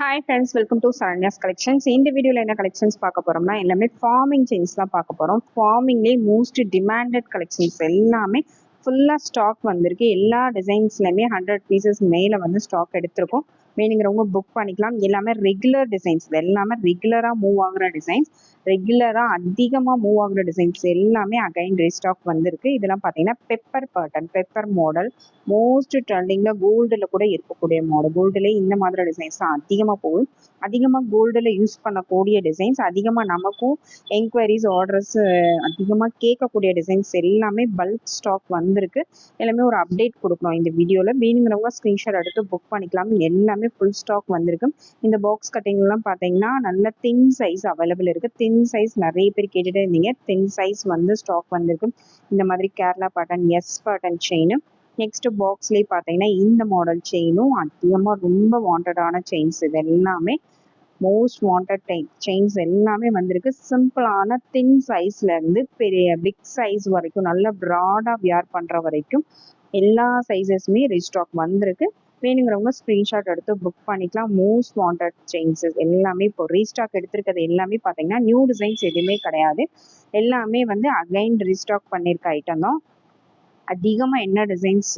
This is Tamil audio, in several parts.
Hi friends welcome to Saranya's collections இந்த வீடியோவில் என்ன கலெக்ஷன்ஸ் பார்க்க போகிறோம்னா எல்லாமே ஃபார்மிங் செயின்ஸ் தான் பார்க்க போகிறோம் ஃபார்மிங்லேயே மோஸ்ட் டிமாண்டட் கலெக்ஷன்ஸ் எல்லாமே ஃபுல்லாக ஸ்டாக் வந்திருக்கு. எல்லா டிசைன்ஸ்லையுமே ஹண்ட்ரட் பீசஸ் மேலே வந்து ஸ்டாக் எடுத்திருக்கோம். வேணுங்கிறவங்க புக் பண்ணிக்கலாம். எல்லாமே ரெகுலர் டிசைன்ஸ் எல்லாமே ரெகுலராக மூவ் ஆகுற டிசைன்ஸ் ரெகுலராக அதிகமாக மூவ் ஆகுற டிசைன்ஸ் எல்லாமே அகைன் ரீஸ்டாக் வந்திருக்கு. இதெல்லாம் பார்த்தீங்கன்னா pepper pattern pepper model most ட்ரெண்டிங்கில் கோல்டில் கூட இருக்கக்கூடிய மாடல் கோல்டுலேயே இந்த மாதிரி டிசைன்ஸ் தான் அதிகமாக போகும். அதிகமாக கோல்டில் யூஸ் பண்ணக்கூடிய டிசைன்ஸ் அதிகமாக நமக்கும் என்கொயரிஸ் ஆர்டர்ஸ் அதிகமாக கேட்கக்கூடிய டிசைன்ஸ் எல்லாமே பல்க் ஸ்டாக் வந்திருக்கு. எல்லாமே ஒரு அப்டேட் கொடுக்கணும் இந்த வீடியோவில் வேணுங்கிறவங்க ஸ்க்ரீன்ஷாட் எடுத்து புக் பண்ணிக்கலாம். எல்லாமே ஃபுல் ஸ்டாக் வந்திருக்கு. இந்த பாக்ஸ் கட்டிங்லாம் பார்த்தீங்கன்னா நல்ல தின் சைஸ் அவைலபிள் இருக்குது தின் சைஸ் நிறைய பேர் கேட்டுட்டே இருந்தீங்க. தின் சைஸ் வந்து ஸ்டாக் வந்திருக்கு. இந்த மாதிரி கேரளா பாட்டன் எஸ் பாட்டன் செயின் நெக்ஸ்ட் பாக்ஸ்லேயே பார்த்தீங்கன்னா இந்த மாடல் செயினும் அதிகமாக ரொம்ப வாண்டடான செயின்ஸ் இது எல்லாமே. மோஸ்ட் வாண்டட் டைப் செயின்ஸ் எல்லாமே வந்திருக்கு. சிம்பிளான தின் சைஸ்லேருந்து பெரிய பிக் சைஸ் வரைக்கும் நல்ல ப்ராடாக வியர் பண்ணுற வரைக்கும் எல்லா சைஸஸுமே ரீஸ்டாக் வந்திருக்கு. வேணுங்கிறவங்க ஸ்க்ரீன்ஷாட் எடுத்து புக் பண்ணிக்கலாம். மோஸ்ட் வாண்டட் செயின்ஸஸ் எல்லாமே இப்போ ரீஸ்டாக் எடுத்திருக்கிறது எல்லாமே பார்த்தீங்கன்னா நியூ டிசைன்ஸ் எதுவுமே கிடையாது. எல்லாமே வந்து அகைன் ரீஸ்டாக் பண்ணியிருக்க ஐட்டம் தான். அதிகமாக என்ன டிசைன்ஸ்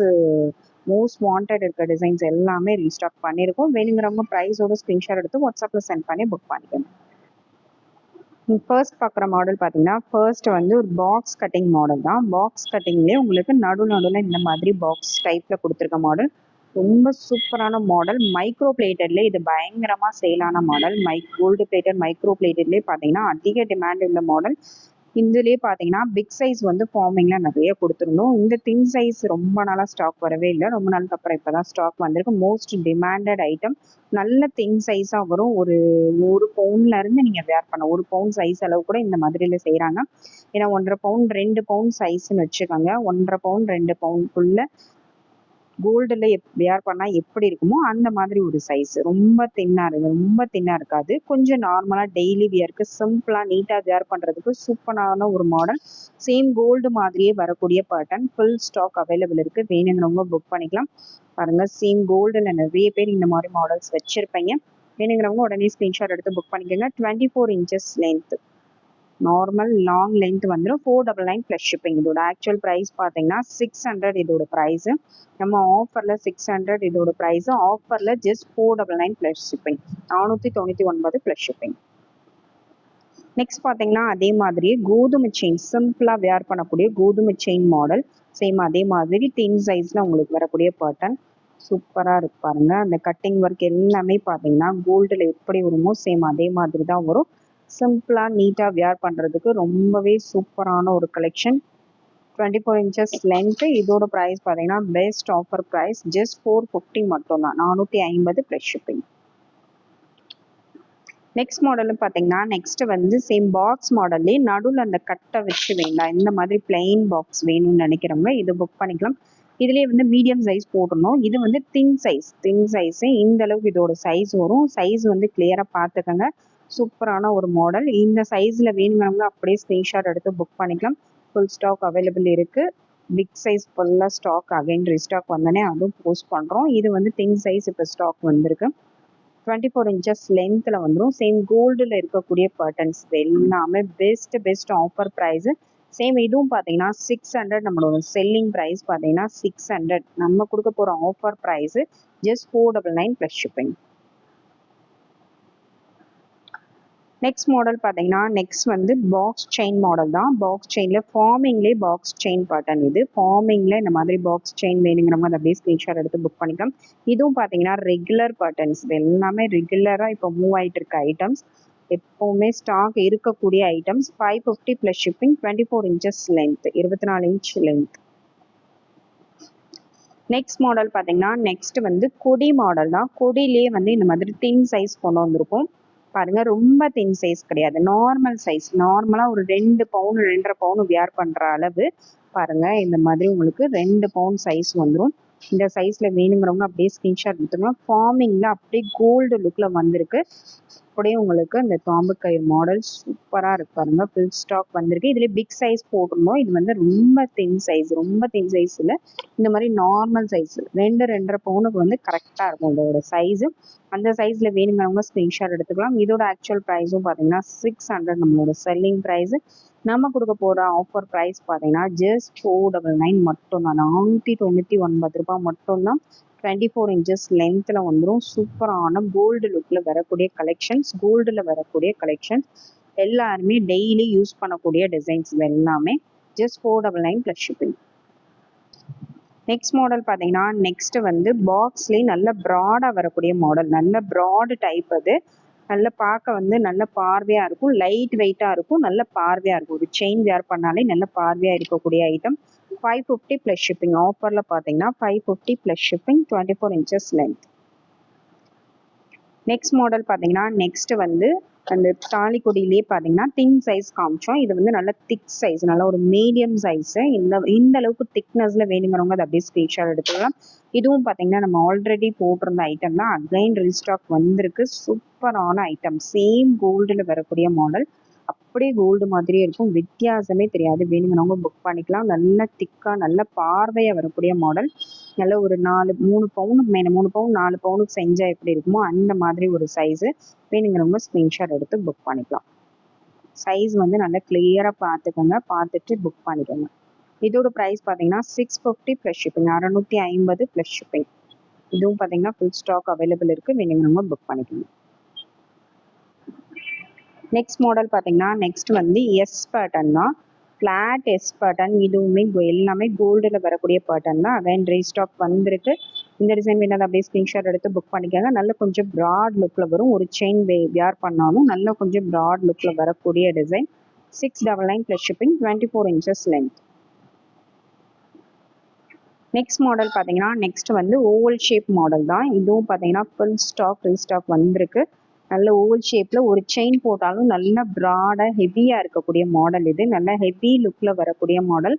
மோஸ்ட் வாண்டட் இருக்க டிசைன்ஸ் எல்லாமே ரீஸ்டாக் பண்ணியிருக்கோம் வேணுங்கிறவங்க ப்ரைஸோட ஸ்க்ரீன்ஷாட் எடுத்து வாட்ஸ்அப்பில் சென்ட் பண்ணி புக் பண்ணிக்கணும் ஃபர்ஸ்ட் பார்க்குற மாடல் பார்த்தீங்கன்னா ஃபர்ஸ்ட் வந்து ஒரு பாக்ஸ் கட்டிங் மாடல் தான். பாக்ஸ் கட்டிங்லேயே உங்களுக்கு நடு நடுவில் இந்த மாதிரி பாக்ஸ் டைப்பில் கொடுத்துருக்க மாடல் ரொம்ப சூப்பரான மாடல் மைக்ரோ பிளேட்டட்ல இது பயங்கரமா சேலான model mic gold plated micro பிளேட்டட்லேயே பார்த்தீங்கன்னா அதிக டிமாண்ட் உள்ள மாடல் இதுலேயே பார்த்தீங்கன்னா பிக் சைஸ் வந்து ஃபார்மிங்கில் நிறைய கொடுத்துருந்தோம். இந்த தின் சைஸ் ரொம்ப நாளாக ஸ்டாக் வரவே இல்லை. ரொம்ப நாளுக்கு அப்புறம் இப்போ தான் ஸ்டாக் வந்திருக்கு. மோஸ்ட் டிமாண்டட் ஐட்டம் நல்ல தின் சைஸாக வரும். ஒரு ஒரு பவுன்லேருந்து நீங்கள் வேர் பண்ண ஒரு பவுன் சைஸ் அளவு கூட இந்த மாதிரியில் செய்கிறாங்க ஏன்னா ஒன்றரை பவுன் ரெண்டு பவுன் சைஸ்ன்னு வச்சுக்கோங்க. ஒன்றரை பவுன் ரெண்டு பவுனுக்குள்ள கோல்டில் எப் வேர் பண்ணால் எப்படி இருக்குமோ அந்த மாதிரி ஒரு சைஸ் ரொம்ப தின்னாக இருக்குது ரொம்ப தின்னாக இருக்காது. கொஞ்சம் நார்மலாக டெய்லி வியருக்கு சிம்பிளாக நீட்டாக வேர் பண்ணுறதுக்கு சூப்பரான ஒரு மாடல் சேம் கோல்டு மாதிரியே வரக்கூடிய பேட்டர்ன் ஃபுல் ஸ்டாக் அவைலபிள் இருக்குது வேணுங்கிறவங்க புக் பண்ணிக்கலாம். பாருங்கள் சேம் கோல்டில் நிறைய பேர் இந்த மாதிரி மாடல்ஸ் வச்சுருப்பீங்க. வேணுங்கிறவங்க உடனே ஸ்க்ரீன்ஷாட் எடுத்து புக் பண்ணிக்கோங்க. Twenty four inches length normal long length வந்துடும் four double nine plus shipping இதோட ஆக்சுவல் ப்ரைஸ் பார்த்தீங்கன்னா சிக்ஸ் ஹண்ட்ரட் இதோட ப்ரைஸு நம்ம ஆஃபரில் சிக்ஸ் ஹண்ட்ரட் இதோட ப்ரைஸு ஆஃபரில் just four double nine plus shipping நானூற்றி தொண்ணூற்றி ஒன்பது ப்ளஸ் ஷிப்பிங் நெக்ஸ்ட் பார்த்தீங்கன்னா அதே மாதிரியே கோதுமை செயின் சிம்பிளாக வேர் பண்ணக்கூடிய கோதுமை செயின் மாடல் சேம் அதே மாதிரி தின் சைஸில் உங்களுக்கு வரக்கூடிய பேட்டர்ன் சூப்பராக இருக்கு பாருங்க. அந்த கட்டிங் ஒர்க் எல்லாமே பார்த்தீங்கன்னா கோல்டில் எப்படி வருமோ சேம் அதே மாதிரி தான் வரும். சிம்பிளாக நீட்டாக வியர் பண்ணுறதுக்கு ரொம்பவே சூப்பரான ஒரு collection twenty four inches length இதோட ப்ரைஸ் பார்த்தீங்கன்னா best offer price just four fifty மட்டும்தான். நானூற்றி ஐம்பது ப்ளஸ் ஷிப்பிங் நெக்ஸ்ட் மாடல் பார்த்தீங்கன்னா நெக்ஸ்ட் வந்து சேம் பாக்ஸ் மாடல்லே நடுவில் அந்த கட்டை வச்சு வேண்டாம் இந்த மாதிரி பிளெயின் பாக்ஸ் வேணும்னு நினைக்கிறவங்க இது புக் பண்ணிக்கலாம். இதுலேயே வந்து மீடியம் சைஸ் போடணும் இது வந்து தின் சைஸ் தின் சைஸு இந்த அளவுக்கு இதோட சைஸ் வரும். சைஸ் வந்து கிளியராக பார்த்துக்கோங்க சூப்பரான ஒரு மாடல் இந்த சைஸில் வேணுங்கிறவங்க அப்படியே ஸ்க்ரீன்ஷாட் எடுத்து புக் பண்ணிக்கலாம். ஃபுல் ஸ்டாக் அவைலபிள் இருக்குது பிக் சைஸ் ஃபுல்லாக ஸ்டாக் அகைன் ரீஸ்டாக் வந்தோடனே அதுவும் போஸ்ட் பண்ணுறோம் இது வந்து தின் சைஸ் இப்போ ஸ்டாக் வந்திருக்கு. டுவெண்ட்டி ஃபோர் இன்ச்சஸ் லென்த்தில் வந்துடும் சேம் கோல்டில் இருக்கக்கூடிய பர்டன்ஸ் எல்லாமே best best offer price same இதுவும் பார்த்தீங்கன்னா சிக்ஸ் ஹண்ட்ரட் நம்மளோட செல்லிங் ப்ரைஸ் பார்த்தீங்கன்னா சிக்ஸ் ஹண்ட்ரட் நம்ம கொடுக்க போகிற offer price just four double nine plus shipping next model பார்த்தீங்கன்னா நெக்ஸ்ட் வந்து பாக்ஸ் செயின் மாடல் தான். பாக்ஸ் செயினில் ஃபார்மிங்லேயே பாக்ஸ் செயின் பேட்டர்ன் இது. ஃபார்மிங்கில் இந்த மாதிரி பாக்ஸ் செயின் வேணுங்கிறவங்க அதை அப்படியே ஸ்க்ரீன்ஷாட் எடுத்து புக் பண்ணிக்கலாம். இதுவும் பார்த்தீங்கன்னா ரெகுலர் பேட்டர்ன்ஸ் இது எல்லாமே ரெகுலராக இப்போ மூவ் ஆகிட்டு இருக்க ஐட்டம்ஸ் எப்போவுமே ஸ்டாக் இருக்கக்கூடிய items five fifty plus shipping twenty four inches length இருபத்தி நாலு இன்ச் லென்த் நெக்ஸ்ட் மாடல் பார்த்தீங்கன்னா நெக்ஸ்ட் வந்து கொடி மாடல் தான். கொடியிலே வந்து இந்த மாதிரி தின் சைஸ் கொண்டு வந்திருக்கும். பாருங்க ரொம்ப தின் சைஸ் கிடையாது. நார்மல் சைஸ் நார்மலா ஒரு ரெண்டு பவுன் ரெண்டரை பவுன் வியர் பண்ற அளவு. பாருங்க இந்த மாதிரி உங்களுக்கு ரெண்டு பவுன் சைஸ் வந்துடும் இந்த சைஸ்ல வேணுங்கிறவங்க அப்படியே ஸ்கிரீன்ஷாட் எடுத்துக்கோங்க. ஃபார்மிங்ல அப்படியே கோல்டு லுக்ல வந்திருக்கு. அப்படியே உங்களுக்கு இந்த தாம்பு கயிறு மாடல் சூப்பராக இருக்கு பாருங்க. ஃபுல் ஸ்டாக் வந்திருக்கு. இதுலேயே பிக் சைஸ் போட்டிருந்தோம். இது வந்து ரொம்ப தென் சைஸ் ரொம்ப தென் சைஸ் இல்லை இந்த மாதிரி நார்மல் சைஸ் ரெண்டு ரெண்டரை பவுனுக்கு வந்து கரெக்டாக இருக்கும் இதோட சைஸு அந்த சைஸில் வேணுங்கிறவங்க ஸ்க்ரீன்ஷாட் எடுத்துக்கலாம். இதோட ஆக்சுவல் ப்ரைஸும் பார்த்தீங்கன்னா சிக்ஸ் ஹண்ட்ரட் நம்மளோட செல்லிங் ப்ரைஸு நம்ம கொடுக்க போகிற ஆஃபர் ப்ரைஸ் பார்த்தீங்கன்னா ஜஸ்ட் ஃபோர் டபுள் நைன் மட்டும்தான். நானூற்றி தொண்ணூற்றி ஒன்பது ரூபாய் மட்டும்தான் டுவெண்ட்டி ஃபோர் இன்ச்சஸ் லென்த்தில் வந்துடும் சூப்பரான கோல்டு லுக்கில் வரக்கூடிய கலெக்ஷன்ஸ் கோல்டில் வரக்கூடிய கலெக்ஷன்ஸ் எல்லாருமே டெய்லி யூஸ் பண்ணக்கூடிய டிசைன்ஸ் இது எல்லாமே. Just four double nine plus shipping next model பார்த்தீங்கன்னா நெக்ஸ்ட் வந்து பாக்ஸ்லேயே நல்ல ப்ராடாக வரக்கூடிய மாடல் நல்ல ப்ராடு டைப் அது. நல்ல பார்க்க வந்து நல்ல பார்வையாக இருக்கும். லைட் வெயிட்டாக இருக்கும். நல்ல பார்வையாக இருக்கும். ஒரு செயின் வேர் பண்ணாலே நல்ல பார்வையாக இருக்கக்கூடிய item five fifty plus shipping ஆஃபரில் பார்த்தீங்கன்னா five fifty plus shipping twenty four inches length next model பார்த்தீங்கன்னா நெக்ஸ்ட் வந்து அந்த தாலிக்கொடியிலேயே பார்த்தீங்கன்னா தின் சைஸ் காமிச்சோம். இது வந்து நல்ல திக் சைஸ் நல்ல ஒரு மீடியம் சைஸு இந்த இந்த அளவுக்கு திக்னஸில் வேணுங்கிறவங்க அதை அப்படியே ஸ்க்ரீன்ஷாட் எடுத்துக்கலாம். இதுவும் பார்த்தீங்கன்னா நம்ம ஆல்ரெடி போட்டிருந்த ஐட்டம் தான். அகைன் ரீஸ்டாக் வந்திருக்கு. சூப்பரான ஐட்டம் சேம் கோல்டில் வரக்கூடிய மாடல் அப்படியே கோல்டு மாதிரியே இருக்கும். வித்தியாசமே தெரியாது. வேணுங்கிறவங்க புக் பண்ணிக்கலாம். நல்ல திக்காக நல்ல பார்வையாக வரக்கூடிய மாடல் நல்ல ஒரு நாலு மூணு பவுனுக்கு மேலே மூணு பவுன் நாலு பவுனுக்கு செஞ்சால் எப்படி இருக்குமோ அந்த மாதிரி ஒரு சைஸு வேணுங்கிறவங்க ஸ்க்ரீன்ஷாட் எடுத்து புக் பண்ணிக்கலாம். சைஸ் வந்து நல்லா கிளியராக பார்த்துக்கோங்க. பார்த்துட்டு புக் பண்ணிக்கோங்க. இதோட ப்ரைஸ் பார்த்தீங்கன்னா சிக்ஸ் ஃபிஃப்டி ப்ளஸ் ஷிப்பிங் அறநூற்றி ஐம்பது ப்ளஸ் ஷிப்பிங் இதுவும் பார்த்தீங்கன்னா ஃபுல் ஸ்டாக் அவைலபிள் இருக்குது வேணுங்கிறவங்க புக் பண்ணிக்கோங்க. நெக்ஸ்ட் மாடல் பார்த்தீங்கன்னா நெக்ஸ்ட் வந்து எஸ் பேட்டர்ன் தான். ஃப்ளாட் எஸ் பேட்டர்ன் இதுவுமே எல்லாமே கோல்டில் வரக்கூடிய பேட்டர்ன் தான். அகைன் ரீஸ்டாக் வந்திருக்கு. இந்த டிசைன் வேணாலும் அப்படியே ஸ்க்ரீன்ஷாட் எடுத்து புக் பண்ணிக்கோங்க. நல்ல கொஞ்சம் ப்ராட் லுக்கில் வரும். ஒரு செயின் வே வியார் பண்ணாலும் நல்ல கொஞ்சம் ப்ராட் லுக்கில் வரக்கூடிய design six double nine plus shipping twenty four inches length next model பார்த்தீங்கன்னா நெக்ஸ்ட் வந்து ஓவல் ஷேப் மாடல் தான். இதுவும் பார்த்தீங்கன்னா ஃபுல் ஸ்டாக் ரீஸ்டாக் வந்திருக்கு. நல்ல ஓவல் ஷேப்பில் ஒரு செயின் போட்டாலும் நல்ல ப்ராடாக ஹெவியாக இருக்கக்கூடிய மாடல் இது. நல்ல ஹெவி லுக்கில் வரக்கூடிய மாடல்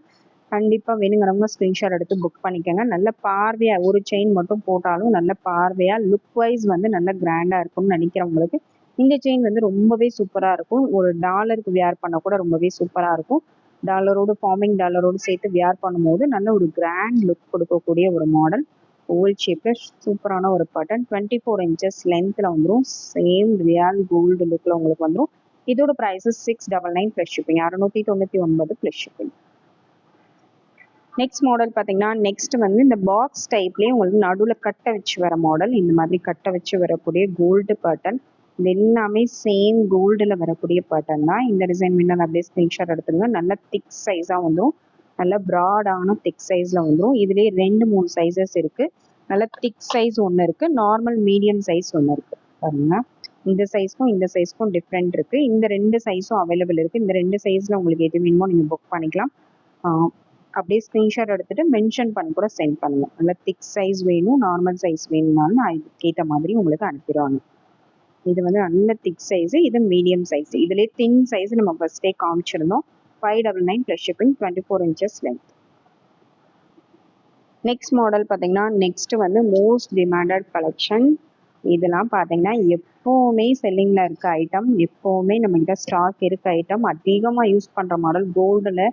கண்டிப்பாக வேணுங்கிறவங்க ஸ்க்ரீன்ஷாட் எடுத்து புக் பண்ணிக்கோங்க. நல்ல பார்வையாக ஒரு செயின் மட்டும் போட்டாலும் நல்ல பார்வையாக லுக் வைஸ் வந்து நல்ல கிராண்டாக இருக்கும்னு நினைக்கிறவங்களுக்கு இந்த செயின் வந்து ரொம்பவே சூப்பராக இருக்கும். ஒரு டாலருக்கு வியர் பண்ண கூட ரொம்பவே சூப்பராக இருக்கும். டாலரோடு ஃபார்மிங் டாலரோடு சேர்த்து வியர் பண்ணும்போது நல்ல ஒரு கிராண்ட் லுக் கொடுக்கக்கூடிய ஒரு மாடல் ஓவல் ஷேப்பில் சூப்பரான ஒரு பட்டன் டுவெண்ட்டி ஃபோர் இன்ச்சஸ் லென்த்தில் வந்துடும் சேம் ரியல் கோல்டு லுக்கில் உங்களுக்கு வந்துடும் இதோட prices six double nine plus shipping அறநூற்றி தொண்ணூற்றி ஒன்பது ப்ளஸ் ஷிப்பிங் நெக்ஸ்ட் மாடல் பார்த்தீங்கன்னா நெக்ஸ்ட் வந்து இந்த பாக்ஸ் டைப்லேயே உங்களுக்கு நடுவில் கட்ட வச்சு வர மாடல் இந்த மாதிரி கட்ட வச்சு வரக்கூடிய கோல்டு பேட்டர்ன் இது எல்லாமே சேம் கோல்டில் வரக்கூடிய பேட்டர்ன் தான். இந்த டிசைன் வேணும் அப்படியே ஸ்க்ரீன்ஷாட் எடுத்துங்க நல்ல திக் சைஸாக வந்துடும் நல்ல ப்ராடான திக் சைஸில் வந்துடும் இதுலேயே ரெண்டு மூணு சைஸஸ் இருக்குது நல்ல திக் சைஸ் ஒன்று இருக்குது நார்மல் மீடியம் சைஸ் ஒன்று இருக்குது பாருங்கள் இந்த சைஸ்க்கும் இந்த சைஸ்க்கும் டிஃப்ரெண்ட் இருக்குது இந்த ரெண்டு சைஸும் அவைலபிள் இருக்குது இந்த ரெண்டு சைஸில் உங்களுக்கு எது வேணுமோ நீங்கள் புக் பண்ணிக்கலாம். அப்படியே ஸ்க்ரீன்ஷாட் எடுத்துகிட்டு மென்ஷன் பண்ணி கூட சென்ட் பண்ணுங்கள் நல்ல திக் சைஸ் வேணும் நார்மல் சைஸ் வேணும்னாலும் நான் இதுக்கேற்ற மாதிரி உங்களுக்கு அனுப்பிடுவாங்க. இது வந்து நல்ல திக் சைஸு இது மீடியம் சைஸ் இதுலேயே தின் சைஸ் நம்ம ஃபஸ்ட்டே காமிச்சிருந்தோம். Five double nine plus shipping twenty four inches length next model பார்த்தீங்கன்னா நெக்ஸ்ட் வந்து மோஸ்ட் டிமாண்டட் கலெக்ஷன் இதெல்லாம் பார்த்தீங்கன்னா எப்போவுமே செல்லிங்கில் இருக்க ஐட்டம் எப்போவுமே நம்மகிட்ட ஸ்டாக் இருக்க ஐட்டம் அதிகமாக யூஸ் பண்ணுற மாடல் கோல்டில்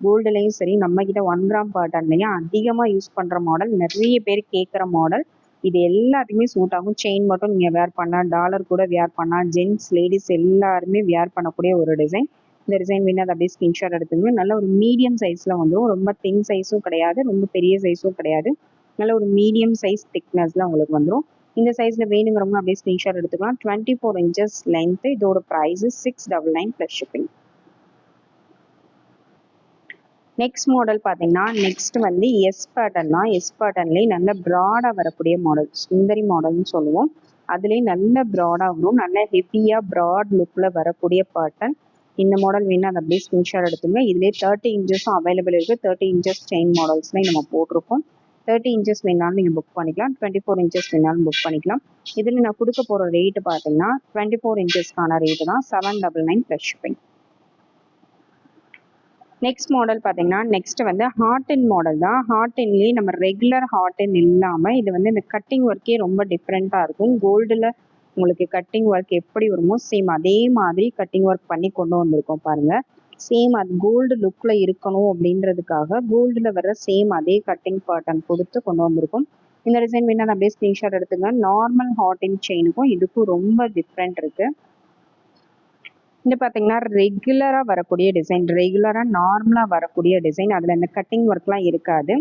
கோல்டுலேயும் சரி நம்மக்கிட்ட ஒன் கிராம் பாட்டன்லையும் அதிகமாக யூஸ் பண்ணுற மாடல் நிறைய பேர் கேட்குற மாடல் இது எல்லாத்துக்குமே சூட் ஆகும். செயின் மட்டும் நீங்கள் வேர் பண்ணால் டாலர் கூட வேர் பண்ணால் ஜென்ட்ஸ் லேடிஸ் எல்லாருமே வேர் பண்ணக்கூடிய ஒரு டிசைன் இந்த டிசைன் வேணும் அதை அப்படியே ஸ்கிரீன்ஷாட் எடுத்துங்க நல்ல ஒரு மீடியம் சைஸில் வந்துடும் ரொம்ப தின் சைஸும் கிடையாது. ரொம்ப பெரிய சைஸும் கிடையாது. நல்ல ஒரு மீடியம் சைஸ் திக்னஸ்லாம் உங்களுக்கு வந்துடும் இந்த சைஸில் வேணுங்கிறவங்க அப்படியே ஸ்க்ரீன்ஷாட் எடுத்துக்கலாம். டுவெண்ட்டி ஃபோர் இன்ச்சஸ் லென்த்து இதோட price six double nine plus shipping next model பார்த்தீங்கன்னா நெக்ஸ்ட் வந்து எஸ் பேட்டர்ன் தான். எஸ் பேட்டர்ன்லேயே நல்ல ப்ராடாக வரக்கூடிய மாடல் சுந்தரி மாடல்னு சொல்லுவோம். அதுலேயே நல்ல ப்ராடாக வரும். நல்ல ஹெவியாக ப்ராட் லுக்கில் வரக்கூடிய பேட்டர்ன் இந்த மாடல் வேணும் அதை அப்படியே ஸ்க்ரீன்ஷாட் எடுத்துங்க. இதுலேயே தேர்ட்டி இன்ச்சஸும் அவைலபிள் இருக்குது தேர்ட்டி இன்ச்சஸ் செயின் மாடல்ஸ்லாம் நம்ம போட்டிருக்கோம். தேர்ட்டி இன்ச்சஸ் வேணாலும் நீங்கள் புக் பண்ணிக்கலாம். டுவெண்ட்டி ஃபோர் இன்ச்சஸ் வேணாலும் புக் பண்ணிக்கலாம். இதில் நான் கொடுக்க போகிற ரேட்டு பார்த்தீங்கன்னா டுவெண்ட்டி ஃபோர் இன்ச்சஸ்க்கான ரேட்டு தான் seven double nine plus shipping next model பார்த்தீங்கன்னா நெக்ஸ்ட் வந்து ஹார்டின் மாடல் தான். ஹார்ட் இன்லேயே நம்ம ரெகுலர் ஹார்ட் இன் இல்லாமல் இது வந்து இந்த கட்டிங் ஒர்க்கே ரொம்ப டிஃப்ரெண்ட்டாக இருக்கும். கோல்டில் உங்களுக்கு கட்டிங் ஒர்க் எப்படி வருமோ சேம் அதே மாதிரி கட்டிங் ஒர்க் பண்ணி கொண்டு வந்திருக்கோம் பாருங்க. சேம் அது கோல்டு லுக்ல இருக்கணும் அப்படின்றதுக்காக கோல்டுல வர சேம் அதே கட்டிங் பேட்டர்ன் கொடுத்து கொண்டு வந்திருக்கோம். இந்த டிசைன் வேணா அப்படியே ஸ்கிரீன்ஷாட் எடுத்துங்க. நார்மல் ஹாட்டின் செயினுக்கும் இதுக்கும் ரொம்ப டிஃப்ரெண்ட் இருக்கு. இது பார்த்தீங்கன்னா ரெகுலராக வரக்கூடிய டிசைன் ரெகுலராக நார்மலாக வரக்கூடிய டிசைன் அதில் இந்த கட்டிங் ஒர்க்லாம் இருக்காது.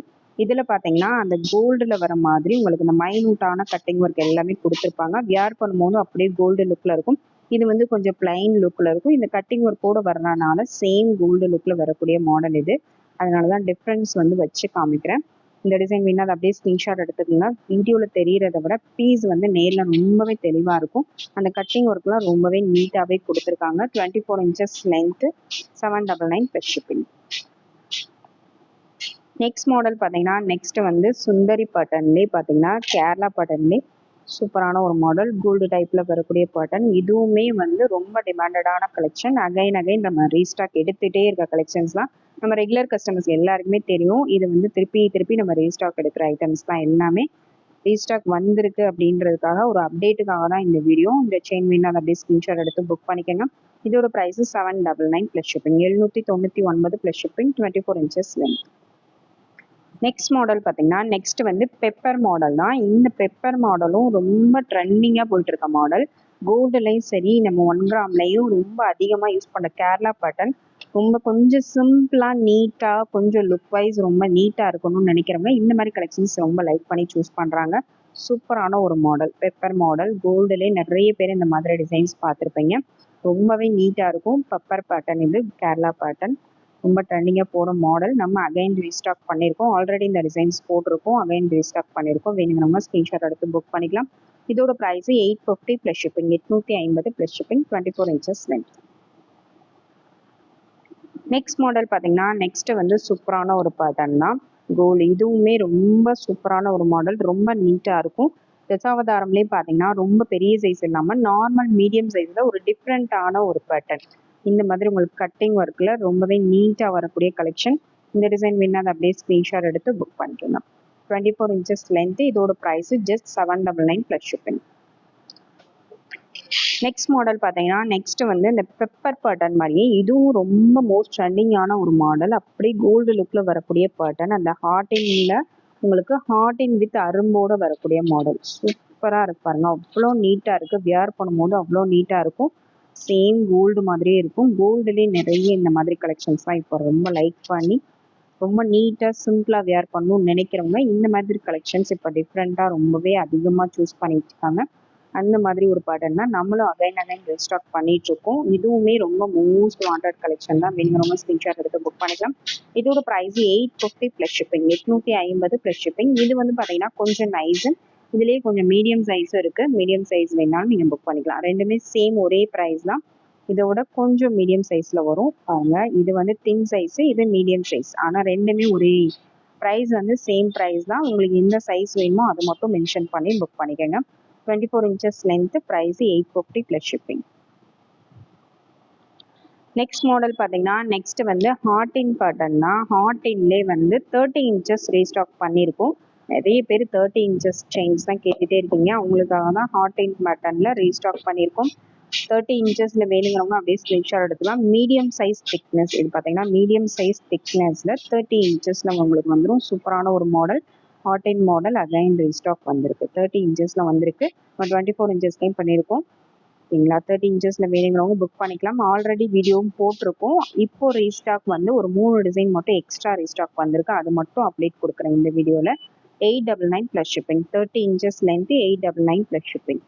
இதில் பார்த்தீங்கன்னா அந்த கோல்டில் வர மாதிரி உங்களுக்கு இந்த மைனூட்டான கட்டிங் ஒர்க் எல்லாமே கொடுத்துருப்பாங்க. வியர் பண்ணும்போது அப்படியே கோல்டு லுக்கில் இருக்கும். இது வந்து கொஞ்சம் பிளைன் லுக்கில் இருக்கும். இந்த கட்டிங் ஒர்க்கோடு வர்றதுனால சேம் கோல்டு லுக்கில் வரக்கூடிய மாடல் இது. அதனால தான் டிஃப்ரென்ஸ் வந்து வச்சு காமிக்கிறேன். இந்த டிசைன் வேணா அதை அப்படியே ஸ்க்ரீன்ஷாட் எடுத்துக்கோங்க. வீடியோவில் தெரிகிறத விட பீஸ் வந்து நேரில் ரொம்பவே தெளிவாக இருக்கும். அந்த கட்டிங் ஒர்க்லாம் ரொம்பவே நீட்டாகவே கொடுத்துருக்காங்க. Twenty four inches length seven double nine plus shipping next model பார்த்தீங்கன்னா நெக்ஸ்ட் வந்து சுந்தரி பட்டன்லேயே பார்த்தீங்கன்னா கேரளா பட்டன்லேயே சூப்பரான ஒரு மாடல் கோல்டு டைப்பில் வரக்கூடிய பட்டன் இதுவுமே வந்து ரொம்ப டிமாண்டடான கலெக்ஷன் அகைன் அகைன் நம்ம ரீஸ்டாக் எடுத்துகிட்டே இருக்க கலெக்ஷன்ஸ்லாம் நம்ம ரெகுலர் கஸ்டமர்ஸ் எல்லாருக்குமே தெரியும். இது வந்து திருப்பி திருப்பி நம்ம ரீஸ்டாக் எடுக்கிற ஐட்டம்ஸ் தான் எல்லாமே. ரீஸ்டாக் வந்திருக்கு அப்படின்றதுக்காக ஒரு அப்டேட்டுக்காக தான் இந்த வீடியோ இந்த செயின் மீன் அதை அப்படியே ஸ்க்ரீன்ஷாட் எடுத்து புக் பண்ணிக்கோங்க. இதோட price seven double nine plus shipping எழுநூற்றி தொண்ணூற்றி ஒன்பது plus shipping twenty four inches length next model பார்த்தீங்கன்னா நெக்ஸ்ட் வந்து பெப்பர் மாடல் தான். இந்த பெப்பர் மாடலும் ரொம்ப ட்ரெண்டிங்காக போயிட்டு இருக்க மாடல் கோல்டுலையும் சரி நம்ம ஒன் கிராம்லையும் ரொம்ப அதிகமாக யூஸ் பண்ண கேரளா பேட்டர்ன் ரொம்ப கொஞ்சம் சிம்பிளாக நீட்டாக கொஞ்சம் லுக் வைஸ் ரொம்ப நீட்டாக இருக்கணும்னு நினைக்கிறவங்க இந்த மாதிரி கலெக்ஷன்ஸ் ரொம்ப லைக் பண்ணி சூஸ் பண்ணுறாங்க சூப்பரான ஒரு மாடல் பெப்பர் மாடல் கோல்டுலேயே நிறைய பேர் இந்த மாதிரி டிசைன்ஸ் பார்த்துருப்பீங்க. ரொம்பவே நீட்டாக இருக்கும். பெப்பர் பேட்டர்ன் இது கேரளா பேட்டர்ன் ரொம்ப ட்ரெண்டிங்காக போகிற மாடல் நம்ம அகைன் ரீஸ்டாக் பண்ணியிருக்கோம் ஆல்ரெடி இந்த டிசைன்ஸ் போட்டிருக்கோம். அகைன் ரீஸ்டாக் பண்ணியிருக்கோம் வேணுங்கிறவங்க ஸ்க்ரீன்ஷாட் எடுத்து புக் பண்ணிக்கலாம். இதோட price eight fifty plus shipping எட்நூற்றி ஐம்பது plus shipping twenty four inches length next model பார்த்தீங்கன்னா நெக்ஸ்ட் வந்து சூப்பரான ஒரு பேட்டர்ன் தான். கோல் இதுவுமே ரொம்ப சூப்பரான ஒரு மாடல் ரொம்ப நீட்டாக இருக்கும். தசாவதாரம்லேயே பார்த்தீங்கன்னா ரொம்ப பெரிய சைஸ் இல்லாமல் நார்மல் மீடியம் சைஸில் ஒரு டிஃப்ரெண்ட்டான ஒரு பேட்டர்ன் இந்த மாதிரி உங்களுக்கு கட்டிங் ஒர்க்கில் ரொம்பவே நீட்டாக வரக்கூடிய கலெக்ஷன் இந்த டிசைன் வேணா அதை அப்படியே ஸ்க்ரீன்ஷாட் எடுத்து புக் பண்ணிக்கோங்க. டுவெண்ட்டி ஃபோர் இன்ச்சஸ் லென்த்து இதோட price just seven double nine plus shipping next model பார்த்தீங்கன்னா நெக்ஸ்ட் வந்து இந்த பெப்பர் பேட்டர்ன் மாதிரியே இதுவும் ரொம்ப மோஸ்ட் ட்ரெண்டிங்கான ஒரு மாடல் அப்படியே கோல்டு லுக்கில் வரக்கூடிய பேட்டர்ன் அந்த ஹார்டிங்கில் உங்களுக்கு ஹார்டின் வித் அரும்போடு வரக்கூடிய மாடல் சூப்பராக இருக்கு பாருங்க. அவ்வளோ நீட்டாக இருக்குது வியர் பண்ணும்போது அவ்வளோ நீட்டாக இருக்கும். சேம் கோல்டு மாதிரியே இருக்கும். கோல்டுலேயே நிறைய இந்த மாதிரி கலெக்ஷன்ஸ்லாம் இப்போ ரொம்ப லைக் பண்ணி ரொம்ப நீட்டாக சிம்பிளாக வியர் பண்ணணும்னு நினைக்கிறவங்க இந்த மாதிரி கலெக்ஷன்ஸ் இப்போ டிஃப்ரெண்ட்டாக ரொம்பவே அதிகமாக சூஸ் பண்ணிட்டு இருக்காங்க. அந்த மாதிரி ஒரு பேட்டர்ன் தான் நம்மளும் அகைன் அகைன் ரெஸ்டாக் பண்ணிட்டு இருக்கோம். இதுவுமே ரொம்ப மோஸ்ட் வாண்டட் கலெக்ஷன் தான். வேணுங்கிறவங்க ஸ்கிரீன்ஷாட் எடுத்து புக் பண்ணிக்கலாம். இதோட price eight fifty plus shipping எட்நூற்றி ஐம்பது ப்ளஸ் ஷிப்பிங் இது வந்து பார்த்தீங்கன்னா கொஞ்சம் நைஸு இதுலேயே கொஞ்சம் மீடியம் சைஸும் இருக்குது மீடியம் சைஸ் வேணாலும் நீங்கள் புக் பண்ணிக்கலாம். ரெண்டுமே சேம் ஒரே ப்ரைஸ் தான். இதோட கொஞ்சம் மீடியம் சைஸில் வரும். அவங்க இது வந்து தின் சைஸு இது மீடியம் சைஸ் ஆனால் ரெண்டுமே ஒரே ப்ரைஸ் வந்து சேம் ப்ரைஸ் தான். உங்களுக்கு எந்த சைஸ் வேணுமோ அதை மட்டும் மென்ஷன் பண்ணி புக் பண்ணிக்கோங்க. Twenty four inches length price eight fifty plus shipping next model பார்த்தீங்கன்னா நெக்ஸ்ட் வந்து ஹார்டின் பேட்டர்ன் தான். ஹார்டின்லே வந்து தேர்ட்டி இன்ச்சஸ் ரீஸ்டாக் பண்ணியிருக்கோம். நிறைய பேர் தேர்ட்டி இன்ச்சஸ் செயின்ஸ் தான் கேட்டுகிட்டே இருக்கீங்க. அவங்களுக்காக தான் ஹார்டின் பேட்டர்னில் ரீஸ்டாக் பண்ணியிருக்கோம். தேர்ட்டி இன்ச்சஸில் வேணுங்கிறவங்க அப்படியே ஸ்க்ரீன்ஷாட் எடுத்துக்கலாம். மீடியம் சைஸ் திக்னஸ் இது பார்த்தீங்கன்னா மீடியம் சைஸ் திக்னஸில் தேர்ட்டி இன்ச்சஸில் உங்களுக்கு வந்துடும் சூப்பரான ஒரு மாடல் ஹாட்டின் மாடல் அகைன் ரீஸ்டாக் வந்திருக்கு. தேர்ட்டி இன்ச்சஸில் வந்திருக்கு. நம்ம டுவெண்ட்டி ஃபோர் இன்ச்சஸ்லையும் பண்ணியிருக்கோம். ஓகேங்களா தேர்ட்டி இன்ச்சஸில் வேணுங்கிறவங்க புக் பண்ணிக்கலாம். ஆல்ரெடி வீடியோவும் போட்டிருக்கோம். இப்போ ரீஸ்டாக் வந்து ஒரு மூணு டிசைன் மட்டும் எக்ஸ்ட்ரா ரீஸ்டாக் வந்திருக்கு. அது மட்டும் அப்டேட் கொடுக்குறேன் இந்த வீடியோவில் eight double nine plus shipping thirty inches length eight double nine plus shipping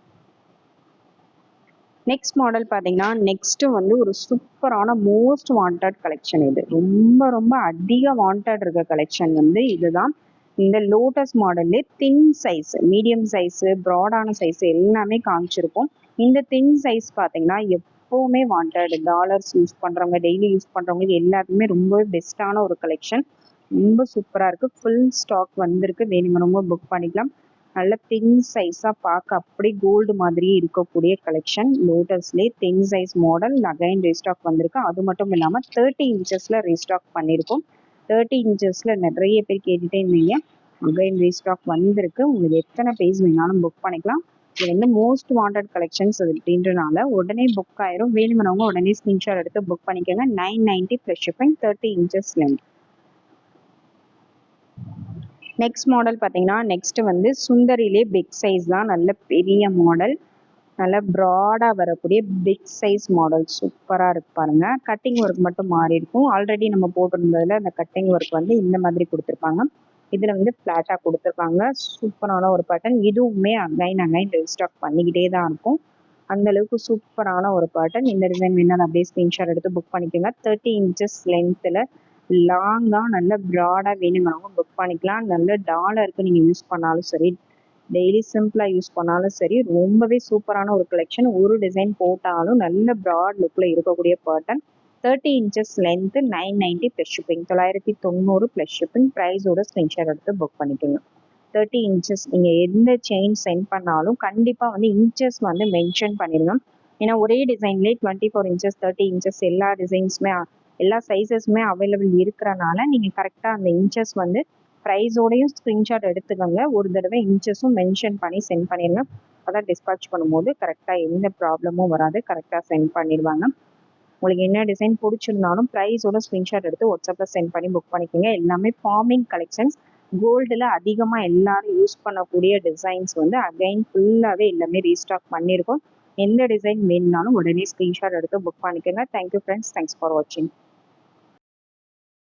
next model பார்த்தீங்கன்னா நெக்ஸ்ட்டு வந்து ஒரு சூப்பரான மோஸ்ட் வாண்டட் கலெக்ஷன் இது. ரொம்ப ரொம்ப அதிக வாண்டட் இருக்க கலெக்ஷன் வந்து இதுதான். இந்த லோட்டஸ் மாடல்லே தின் சைஸ் மீடியம் சைஸு ப்ராடான சைஸ் எல்லாமே காமிச்சிருக்கும். இந்த தின் சைஸ் பார்த்தீங்கன்னா எப்போவுமே வாண்டட் டாலர்ஸ் யூஸ் பண்ணுறவங்க டெய்லி யூஸ் பண்ணுறவங்க இது எல்லாத்துக்குமே ரொம்ப பெஸ்ட்டான ஒரு கலெக்ஷன் ரொம்ப சூப்பராக இருக்குது ஃபுல் ஸ்டாக் வந்திருக்கு. வேணுங்கிறவங்க புக் பண்ணிக்கலாம். நல்ல தின் சைஸாக பார்க்க அப்படி கோல்டு மாதிரியே இருக்கக்கூடிய collection லோட்டஸ்லேயே thin size model again restock வந்திருக்கு. அது மட்டும் இல்லாமல் தேர்ட்டி இன்ச்சஸில் ரீஸ்டாக் பண்ணியிருக்கோம் தேர்ட்டி இன்ச்சஸில் நிறைய பேர் கேட்டுகிட்டே இருந்தீங்க. அகைன் ரீஸ்டாக் வந்திருக்கு. உங்களுக்கு எத்தனை பேஸ் வேணாலும் புக் பண்ணிக்கலாம். இது வந்து மோஸ்ட் வாண்டட் கலெக்ஷன்ஸ் அப்படின்றனால உடனே புக் ஆயிரும். வேணுங்கிறவங்க உடனே ஸ்கிரீன்ஷாட் எடுத்து புக் பண்ணிக்கோங்க. Nine ninety plus shipping thirty inches length next model பார்த்தீங்கன்னா நெக்ஸ்ட் வந்து சுந்தரிலே பிக் சைஸ் தான். நல்ல பெரிய மாடல் நல்ல ப்ராடாக வரக்கூடிய பிக் சைஸ் மாடல் சூப்பராக இருக்கு பாருங்க. கட்டிங் ஒர்க் மட்டும் மாறி இருக்கும். ஆல்ரெடி நம்ம போட்டிருந்ததுல அந்த கட்டிங் ஒர்க் வந்து இந்த மாதிரி கொடுத்துருப்பாங்க. இதில் வந்து ஃப்ளாட்டாக கொடுத்துருக்காங்க. சூப்பரான ஒரு பேட்டர்ன் இதுவுமே அகைன் அகைன் ரீஸ்டாக் பண்ணிக்கிட்டே தான் இருக்கும். அந்த அளவுக்கு சூப்பரான ஒரு பேட்டர்ன் இந்த டிசைன் வேணாலும் அப்படியே ஸ்க்ரீன்ஷாட் எடுத்து புக் பண்ணிக்கோங்க. தேர்ட்டி இன்ச்சஸ் லென்த்தில் லாங்காக நல்ல ப்ராடாக வேணுங்கிறவங்க புக் பண்ணிக்கலாம். நல்ல டாலருக்கு நீங்கள் யூஸ் பண்ணாலும் சரி டெய்லி சிம்பிளாக யூஸ் பண்ணாலும் சரி ரொம்பவே சூப்பரான ஒரு கலெக்ஷன் ஒரு டிசைன் போட்டாலும் நல்ல ப்ராட் லுக்கில் இருக்கக்கூடிய pattern thirty inches length nine ninety plus shipping தொள்ளாயிரத்தி தொண்ணூறு ப்ளஸ் ஷிப்பிங் ப்ரைஸோட ஸ்க்ரீன்ஷாட் எடுத்து புக் பண்ணிக்கோங்க. தேர்ட்டி இன்ச்சஸ் நீங்கள் எந்த செயின் சென்ட் பண்ணாலும் கண்டிப்பாக வந்து இன்ச்சஸ் வந்து மென்ஷன் பண்ணிடுங்க ஏன்னா ஒரே டிசைன்லேயே twenty four inches thirty inches எல்லா டிசைன்ஸுமே எல்லா சைஸஸுமே அவைலபிள் இருக்கிறனால நீங்கள் கரெக்டாக அந்த இன்ச்சஸ் வந்து ப்ரைஸோடையும் ஸ்க்ரீன்ஷாட் எடுத்துக்கோங்க. ஒரு தடவை இன்ச்சஸும் மென்ஷன் பண்ணி சென்ட் பண்ணிடுங்க அப்போதான் டிஸ்பேச் பண்ணும்போது கரெக்டாக எந்த ப்ராப்ளமும் வராது. கரெக்டாக சென்ட் பண்ணிடுவாங்க. உங்களுக்கு என்ன டிசைன் பிடிச்சிருந்தாலும் ப்ரைஸோட ஸ்க்ரீன்ஷாட் எடுத்து வாட்ஸ்அப்பில் சென்ட் பண்ணி புக் பண்ணிக்கோங்க. எல்லாமே ஃபார்மிங் கலெக்ஷன்ஸ் கோல்டில் அதிகமாக எல்லாரும் யூஸ் பண்ணக்கூடிய டிசைன்ஸ் வந்து அகைன் ஃபுல்லாகவே எல்லாமே ரீஸ்டாக் பண்ணியிருக்கோம் எந்த டிசைன் வேணும்னாலும் உடனே ஸ்க்ரீன்ஷாட் எடுத்து புக் பண்ணிக்கோங்க. தேங்க்யூ ஃப்ரெண்ட்ஸ் தேங்க்ஸ் ஃபார் வாட்சிங்